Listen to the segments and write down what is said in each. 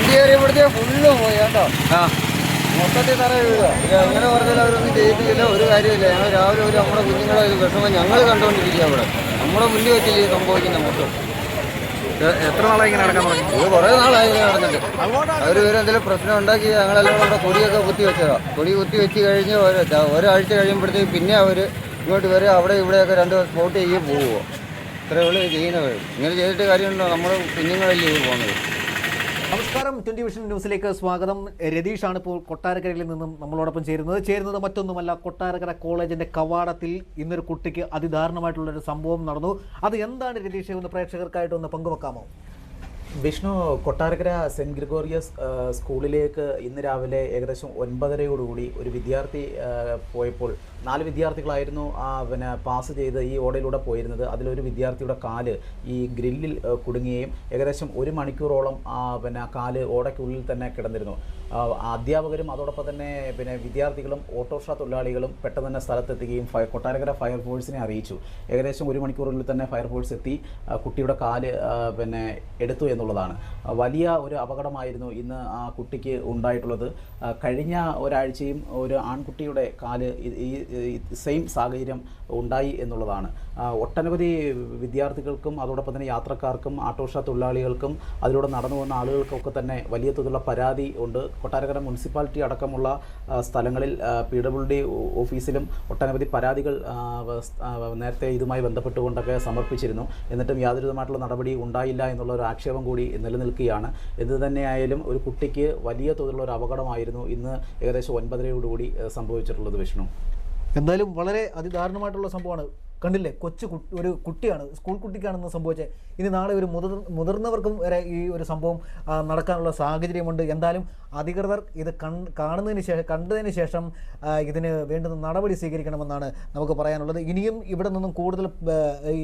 വണ്ടി കയറിയപ്പോഴത്തേ ഫുള്ള് പോയി കേട്ടോ ആ. മൊത്തത്തിൽ തറ വീഴുക അങ്ങനെ പറഞ്ഞാൽ അവരൊന്നും ചെയ്യിപ്പിക്കില്ല. ഒരു കാര്യമില്ല. ഞങ്ങൾ രാവിലെ ഒരു നമ്മുടെ കുഞ്ഞുങ്ങളെ ഒരു വിഷമം ഞങ്ങൾ കണ്ടുകൊണ്ടിരിക്കുക അവിടെ നമ്മുടെ മുന്നിൽ വെച്ചില്ലേ സംഭവിക്കുന്ന മൊത്തം. എത്ര നാളായി ഇങ്ങനെ നടക്കാൻ തുടങ്ങി? ഇത് കുറേ നാളായി ഇങ്ങനെ നടന്നിട്ട്. അവർ എന്തെങ്കിലും പ്രശ്നം ഉണ്ടാക്കി ഞങ്ങളെല്ലാം കൂടെ കൊടിയൊക്കെ കുത്തി വെച്ചതാ. കൊടി കുത്തി വെച്ച് കഴിഞ്ഞ് ഒരാഴ്ച കഴിയുമ്പോഴത്തേക്ക് പിന്നെ അവർ ഇങ്ങോട്ട് വരെ അവിടെ ഇവിടെയൊക്കെ രണ്ട് സ്പോട്ട് ചെയ്യും പോവുമോ ഇത്രയേ ഉള്ളൂ ചെയ്യുന്നത്. ഇങ്ങനെ ചെയ്തിട്ട് കാര്യമുണ്ടോ? നമ്മുടെ കുഞ്ഞുങ്ങളല്ലേ പോകുന്നത്. നമസ്കാരം. ട്വന്റി വിഷൻ ന്യൂസിലേക്ക് സ്വാഗതം. രതീഷാണ് ഇപ്പോൾ കൊട്ടാരക്കരയിൽ നിന്നും നമ്മളോടൊപ്പം ചേരുന്നത്. ചേരുന്നത് മറ്റൊന്നുമല്ല കൊട്ടാരക്കര കോളേജിന്റെ കവാടത്തിൽ ഇന്നൊരു കുട്ടിക്ക് അതിദാരുണമായിട്ടുള്ള ഒരു സംഭവം നടന്നു. അത് എന്താണ് രതീഷ്? ഒന്ന് പ്രേക്ഷകർക്കായിട്ട് ഒന്ന് പങ്കുവെക്കാമോ? വിഷ്ണു കൊട്ടാരക്കര സെന്റ് ഗ്രിഗോറിയസ് സ്കൂളിലേക്ക് ഇന്ന് രാവിലെ ഏകദേശം ഒൻപതരയോടുകൂടി ഒരു വിദ്യാർത്ഥി പോയപ്പോൾ നാല് വിദ്യാർത്ഥികളായിരുന്നു. പിന്നെ പാസ് ചെയ്ത് ഈ ഓടയിലൂടെ പോയിരുന്നത്. അതിലൊരു വിദ്യാർത്ഥിയുടെ കാൽ ഈ ഗ്രില്ലിൽ കുടുങ്ങുകയും ഏകദേശം ഒരു മണിക്കൂറോളം പിന്നെ കാൽ ഓടയ്ക്കുള്ളിൽ തന്നെ കിടന്നിരുന്നു. അധ്യാപകരും അതോടൊപ്പം തന്നെ പിന്നെ വിദ്യാർത്ഥികളും ഓട്ടോറിക്ഷ തൊഴിലാളികളും പെട്ടെന്ന് തന്നെ സ്ഥലത്തെത്തുകയും ഫയർ കൊട്ടാരക്കര ഫയർഫോഴ്സിനെ അറിയിച്ചു. ഏകദേശം ഒരു മണിക്കൂറിനുള്ളിൽ തന്നെ ഫയർഫോഴ്സ് എത്തി. കുട്ടിയുടെ കാൽ പിന്നെ എടുത്തു എന്നുള്ളതാണ്. വലിയ ഒരു അപകടമായിരുന്നു ഇന്ന് ആ കുട്ടിക്ക് ഉണ്ടായിട്ടുള്ളത്. കഴിഞ്ഞ ഒരാഴ്ചയും ഒരു ആൺകുട്ടിയുടെ കാൽ ഈ- സെയിം സാഹചര്യം ഉണ്ടായി എന്നുള്ളതാണ്. ഒട്ടനവധി വിദ്യാർത്ഥികൾക്കും അതോടൊപ്പം തന്നെ യാത്രക്കാർക്കും ആട്ടോറിക്ഷ തൊഴിലാളികൾക്കും അതിലൂടെ നടന്നു പോകുന്ന ആളുകൾക്കൊക്കെ തന്നെ വലിയ തോതിലുള്ള പരാതി ഉണ്ട്. കൊട്ടാരക്കര മുനിസിപ്പാലിറ്റി അടക്കമുള്ള സ്ഥലങ്ങളിൽ പി ഡബ്ല്യു ഡി ഓഫീസിലും ഒട്ടനവധി പരാതികൾ നേരത്തെ ഇതുമായി ബന്ധപ്പെട്ടുകൊണ്ടൊക്കെ സമർപ്പിച്ചിരുന്നു. എന്നിട്ടും യാതൊരുവിധമായിട്ടുള്ള നടപടി ഉണ്ടായില്ല എന്നുള്ള ഒരു ആക്ഷേപം കൂടി നിലനിൽക്കുകയാണ്. എന്ത് തന്നെയായാലും ഒരു കുട്ടിക്ക് വലിയ തോതിലുള്ള ഒരു അപകടമായിരുന്നു ഇന്ന് ഏകദേശം ഒൻപതരയോടുകൂടി സംഭവിച്ചിട്ടുള്ളത് വിഷ്ണു. എന്തായാലും വളരെ അതിദാരുണമായിട്ടുള്ള സംഭവമാണ്. കണ്ടില്ലേ? കൊച്ചു ഒരു കുട്ടിയാണ് സ്കൂൾ കുട്ടിക്കാണെന്ന് സംഭവിച്ചത് ഇനി നാളെ ഒരു മുതിർ മുതിർന്നവർക്കും വരെ ഈ ഒരു സംഭവം നടക്കാനുള്ള സാഹചര്യമുണ്ട്. എന്തായാലും അധികൃതർ ഇത് കൺ കാണുന്നതിന് ശേഷം കണ്ടതിന് ശേഷം ഇതിന് വേണ്ടുന്ന നടപടി സ്വീകരിക്കണമെന്നാണ് നമുക്ക് പറയാനുള്ളത്. ഇനിയും ഇവിടെ നിന്നും കൂടുതൽ ഈ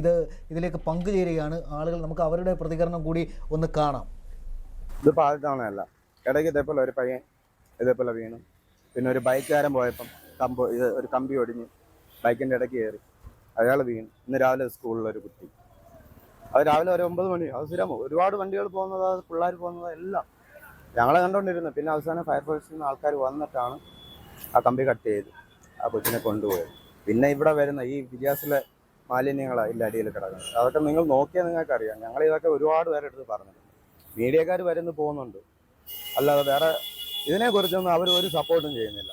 ഇത് ഇതിലേക്ക് പങ്കുചേരുകയാണ് ആളുകൾ നമുക്ക് അവരുടെ പ്രതികരണം കൂടി ഒന്ന് കാണാം. ഇതിപ്പോൾ ആദ്യ തവണയല്ല. ഇടയ്ക്ക് ഇതേപോലെ ഒരു പയ്യൻ ഇതേപോലെ വീണു. പിന്നെ ഒരു ബൈക്കുകാരൻ പോയപ്പം കമ്പ് ഇത് ഒരു കമ്പി ഒടിഞ്ഞ് ബൈക്കിന്റെ ഇടയ്ക്ക് കയറി. അയാൾ വീണ്. ഇന്ന് രാവിലെ സ്കൂളിലൊരു കുട്ടി. അത് രാവിലെ ഒരു ഒമ്പത് മണി അത് സ്ഥിരം ഒരുപാട് വണ്ടികൾ പോകുന്നത് പിള്ളേർ പോകുന്നത് എല്ലാം ഞങ്ങളെ കണ്ടുകൊണ്ടിരുന്നു പിന്നെ അവസാനം ഫയർഫോഴ്സിൽ നിന്ന് ആൾക്കാർ വന്നിട്ടാണ് ആ കമ്പി കട്ട് ചെയ്ത് ആ കൊച്ചിനെ കൊണ്ടുപോയത്. പിന്നെ ഇവിടെ വരുന്ന ഈ വിദ്യാസിലെ മാലിന്യങ്ങളാണ് ഇല്ല അടിയിൽ കിടക്കുന്നത്. അതൊക്കെ നിങ്ങൾ നോക്കിയാൽ നിങ്ങൾക്ക് അറിയാം ഞങ്ങൾ ഇതൊക്കെ ഒരുപാട് പേരെടുത്ത് പറഞ്ഞിട്ടുണ്ട്. മീഡിയക്കാർ വരുന്നു പോകുന്നുണ്ട്. അല്ലാതെ വേറെ ഇതിനെക്കുറിച്ചൊന്നും അവർ ഒരു സപ്പോർട്ടും ചെയ്യുന്നില്ല.